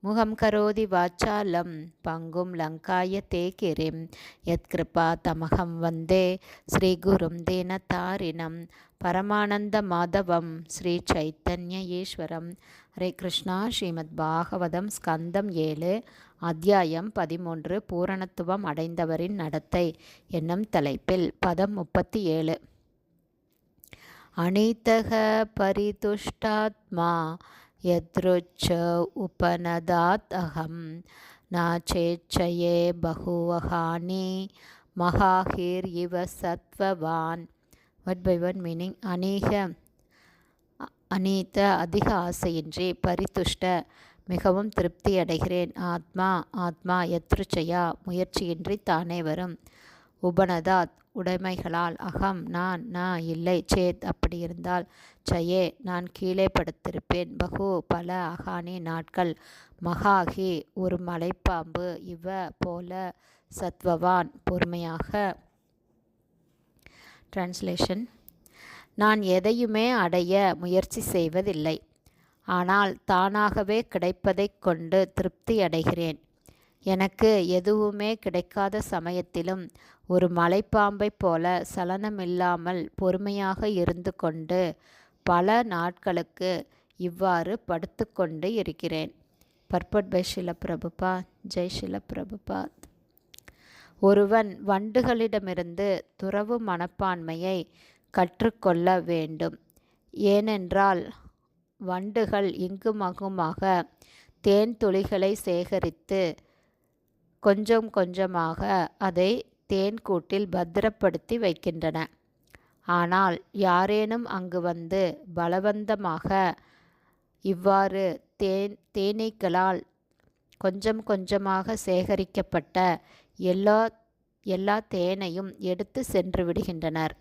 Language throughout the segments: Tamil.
முகம் கரோதி வாச்சாலம் பங்கும் லங்காய தே கிரிம் யத்கிருபா தமகம் வந்தே ஸ்ரீகுரும் தீனதாரிணம் பரமானந்த மாதவம் ஸ்ரீ சைத்தன்ய ஈஸ்வரம். ஹரே கிருஷ்ணா ஸ்ரீமத் பாகவதம் ஸ்கந்தம் ஏழு அத்தியாயம் பதிமூன்று பூரணத்துவம் அடைந்தவரின் நடத்தை என்னும் தலைப்பில் பதம் முப்பத்தி ஏழு அனிதக பரிதுஷ்டாத்மா यदृच्छ उपनदात् अहं न चेच्छये बहुवहानि மகாஹீர் சத்வவான் ஒட் பை ஒன் மீனிங் அநேக அநீத அதிக ஆசையின்றி பரிதுஷ்ட மிகவும் திருப்தி அடைகிறேன் ஆத்மா ஆத்மா எத்ருச்சையா முயற்சியின்றி தானே வரும் உபனதாத் உடைமைகளால் அகம் நான் நான் இல்லை சேத் அப்படி இருந்தால் சயே நான் கீழே படுத்திருப்பேன். பகு பல அகானி நாட்கள். மகாகி ஒரு மலைப்பாம்பு. இவ போல சத்வவான் பொறுமையாக. டிரான்ஸ்லேஷன் நான் எதையுமே அடைய முயற்சி செய்வதில்லை. ஆனால் தானாகவே கிடைப்பதைக் கொண்டு திருப்தி அடைகிறேன். எனக்கு எதுவுமே கிடைக்காத சமயத்திலும் ஒரு மலைப்பாம்பைப் போல சலனமில்லாமல் பொறுமையாக இருந்து கொண்டு பல நாட்களுக்கு இவ்வாறு படுத்துக்கொண்டு இருக்கிறேன். Purport by Srila Prabhupada Jai Srila Prabhupada. ஒருவன் வண்டுகளிடமிருந்து துறவு மனப்பான்மையை கற்றுக்கொள்ள வேண்டும். ஏனென்றால் வண்டுகள் இங்குமகுமாக தேன் துளிகளை சேகரித்து கொஞ்சம் கொஞ்சமாக அதை தேன்கூட்டில் பத்திரப்படுத்தி வைக்கின்றன. ஆனால் யாரேனும் அங்கு வந்து பலவந்தமாக இவ்வாறு தேன் தேனீக்களால் கொஞ்சம் கொஞ்சமாக சேகரிக்கப்பட்ட எல்லா எல்லா தேனையும் எடுத்து சென்று விடுகின்றனர்.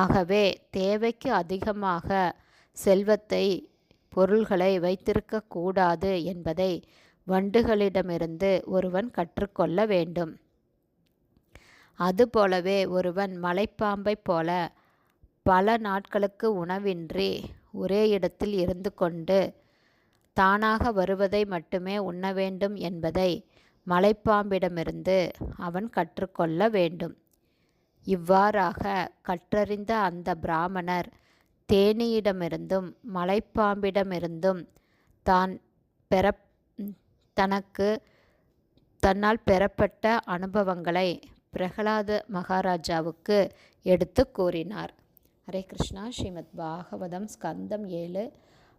ஆகவே தேவைக்கு அதிகமாக செல்வத்தை பொருள்களை வைத்திருக்கக்கூடாது என்பதை வண்டுகளிடமிருந்து ஒருவன் கற்றுக்கொள்ள வேண்டும். அதுபோலவே ஒருவன் மலைப்பாம்பைப் போல பல நாட்களுக்கு உணவின்றி ஒரே இடத்தில் இருந்து கொண்டு தானாக வருவதை மட்டுமே உண்ண வேண்டும் என்பதை மலைப்பாம்பிடமிருந்து அவன் கற்றுக்கொள்ள வேண்டும். இவ்வாறாக கற்றறிந்த அந்த பிராமணர் தேனியிடமிருந்தும் மலைப்பாம்பிடமிருந்தும் தான் பெற தனக்கு தன்னால் பெறப்பட்ட அனுபவங்களை பிரகலாத மகாராஜாவுக்கு எடுத்து கூறினார். ஹரே கிருஷ்ணா. ஸ்ரீமத் பாகவதம் ஸ்கந்தம் ஏழு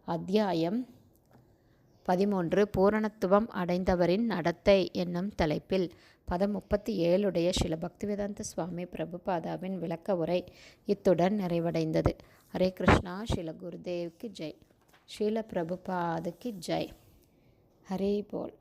அத்தியாயம் பதிமூன்று பூரணத்துவம் அடைந்தவரின் நடத்தை என்னும் தலைப்பில் பதம் முப்பத்தி ஏழுடைய ஸ்ரீல பக்திவேதாந்த சுவாமி பிரபுபாதாவின் விளக்க உரை இத்துடன் நிறைவடைந்தது. ஹரே கிருஷ்ணா. ஸ்ரீல குருதேவ்க்கு ஜெய். ஸ்ரீல பிரபுபாதுக்கு ஜெய். ஹரே போல்